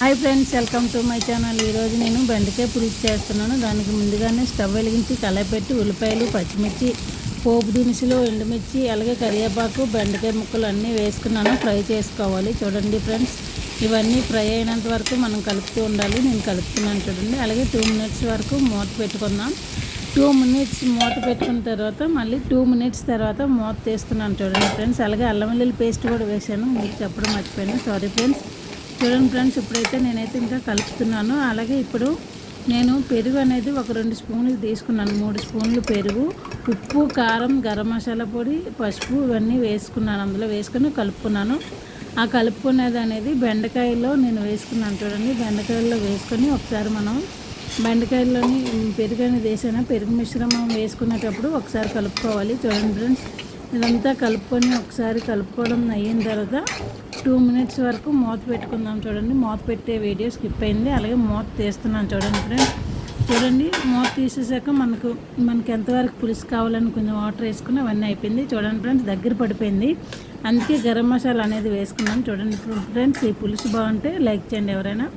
Hi friends welcome to my channel. ఈరోజు నేను బెండకాయ పులుసు చేస్తున్నాను. దానికి ముందుగానే స్టవ్ వెలిగించి కలపెట్టి ఉల్లిపాయలు పచ్చిమిర్చి పోపు దినుసులు ఎండుమిర్చి అలాగే కరివేపాకు బెండకాయ ముక్కలు అన్నీ వేసుకున్నాను. ఫ్రై చేసుకోవాలి. చూడండి ఫ్రెండ్స్ ఇవన్నీ ఫ్రై అయినంత వరకు మనం కలుపుతూ ఉండాలి. నేను కలుపుతున్నాను చూడండి. అలాగే టూ మినిట్స్ వరకు మూత పెట్టుకుందాం. టూ మినిట్స్ మూత పెట్టుకున్న తర్వాత మళ్ళీ టూ మినిట్స్ తర్వాత మూత తీస్తున్నాను చూడండి ఫ్రెండ్స్. అలాగే అల్లం వెల్లుల్లి పేస్ట్ కూడా వేసాను మీకు చెప్పడం మర్చిపోయాను. Sorry friends. చూడండి ఫ్రెండ్స్ ఇప్పుడైతే నేనైతే ఇంకా కలుపుతున్నాను. అలాగే ఇప్పుడు నేను పెరుగు అనేది ఒక రెండు స్పూన్లు తీసుకున్నాను. మూడు స్పూన్లు పెరుగు ఉప్పు కారం గరం మసాలా పొడి పసుపు ఇవన్నీ వేసుకున్నాను. అందులో వేసుకొని కలుపుకున్నాను. ఆ కలుపుకునేది అనేది బెండకాయలో నేను వేసుకున్నాను చూడండి. బెండకాయల్లో వేసుకొని ఒకసారి మనం బెండకాయల్లోని పెరుగు అనేది వేసాను? పెరుగు మిశ్రమం వేసుకునేటప్పుడు ఒకసారి కలుపుకోవాలి. చూడండి ఫ్రెండ్స్ ఇదంతా కలుపుకొని ఒకసారి కలుపుకోవడం అయిన తర్వాత టూ మినిట్స్ వరకు మూత పెట్టుకుందాం చూడండి. మూత పెట్టే వీడియో స్కిప్ అయింది. అలాగే మూత తీస్తున్నాను చూడండి ఫ్రెండ్స్. చూడండి మూత తీసేసాక మనకు మనకి ఎంతవరకు పులుసు కావాలని కొంచెం వాటర్ వేసుకుని అవన్నీ అయిపోయింది. చూడండి ఫ్రెండ్స్ దగ్గర పడిపోయింది. అందుకే గరం మసాలా అనేది వేసుకున్నాను చూడండి ఫ్రెండ్స్. ఈ పులుసు బాగుంటే లైక్ చేయండి ఎవరైనా.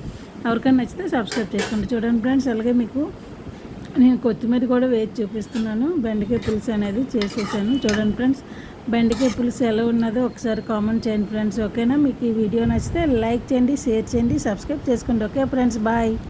ఎవరికైనా నచ్చితే సబ్స్క్రైబ్ చేసుకోండి. చూడండి ఫ్రెండ్స్ అలాగే మీకు నేను కొత్తిమీర కూడా వేసి చూపిస్తున్నాను. బెండకాయ పులుసు అనేది చేసేసాను. చూడండి ఫ్రెండ్స్ బెండకాయ పులుసు ఎలా ఉన్నదో ఒకసారి కామెంట్ చేయండి ఫ్రెండ్స్ ఓకేనా? మీకు ఈ వీడియో నచ్చితే లైక్ చేయండి షేర్ చేయండి సబ్స్క్రైబ్ చేసుకోండి. Okay friends bye.